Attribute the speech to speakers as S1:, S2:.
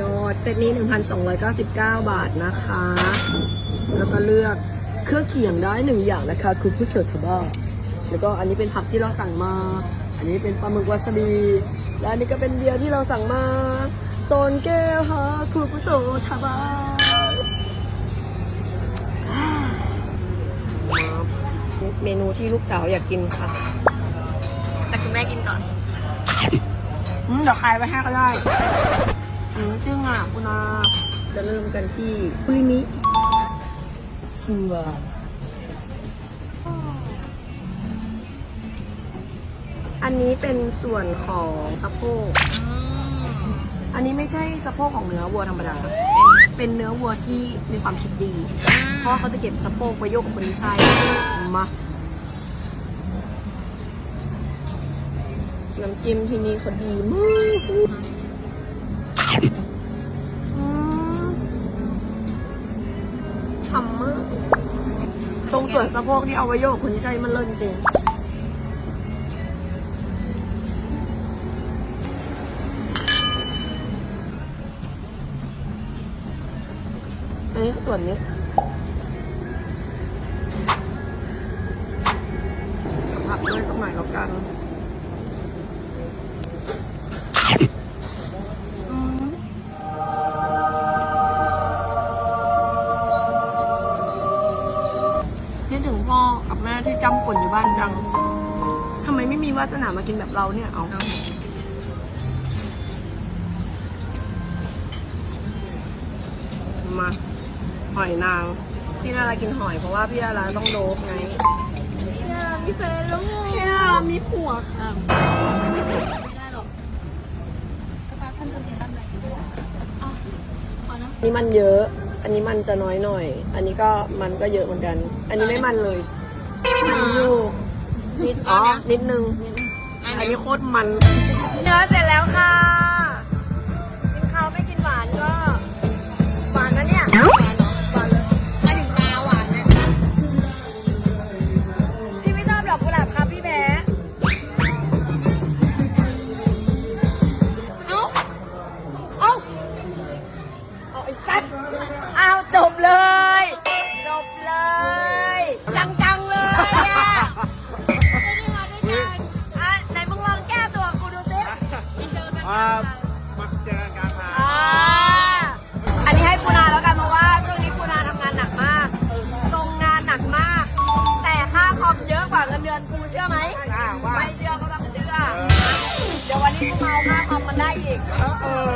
S1: ยอด เซตนี้ 1,299 บาทนะคะ แล้วก็เลือกเครื่องเคียงได้หนึ่งอย่างนะคะคุณผู้ชมทบ้าแล้วก็อันนี้เป็นผักที่เราสั่งมา อันนี้เป็นปลาหมึกวาซาบิและอันนี้ก็เป็นเบียร์ที่เราสั่งมา โซนแก้วค่ะคุณผู้ชมทบ้าเมนูที่ลูกสาวอยากกินค่ะ
S2: แต่คุณแม่กินก่อน
S1: อืมเดี๋ยวใครไปให้ก็ได้ อืมจึงอะคุณอาจะเริ่มกันที่คุริมิซัวอันนี้เป็นส่วนของสะโพก อันนี้ไม่ใช่สะโพกของเนื้อวัวธรรมดา เป็นเนื้อวัวที่มีความคิดดี เพราะเขาจะเก็บสะโพกไว้โยกกับคนที่ใช่มาน้ำจิ้มที่นี่เขาดีมาก รงส่วนสะโพกที่เอาไว้โยกคนที่ใช้มันเลิศจริงอันนี้ส่วนนี้ผักด้วยสักหน่อยแล้วกัน กับแม่ที่จำป่นอยู่บ้านจังทำไมไม่มีวาสนามากินแบบเราเนี่ยเอามาหอยนาง พี่นารากินหอยเพราะว่าพี่นาราต้องโดบไงพี่นารามีแฟนแล้วพี่นารามีผัวค่ะ
S2: ไม่ได้หรอกกระปาท่านคนนี้ตั้งไหนอ๋อพอนะ
S1: นี่มันเยอะ อันนี้มันจะน้อยหน่อย อันนี้ก็มันก็เยอะเหมือนกัน อันนี้ไม่มันเลยมัน อยู่นิดอ๋อนิดนึง อันนี้โคตรมัน เนื้อเสร็จแล้วค่ะ
S2: อกัน
S3: อ่ามาเจอกันกลางทาง
S1: อ่าอันนี้ให้ปูนาแล้วกันเพราะว่าช่วงนี้ปูนาทำงานหนักมากทรงงานหนักมาก แต่ค่าคอมเยอะกว่าเงินเดือนกูเชื่อไหม
S3: อ่าว่า
S1: ไม่เชื่อก็ต้องเชื่อ เดี๋ยววันนี้กูเมาค่าคอมมันได้อีก
S3: เออ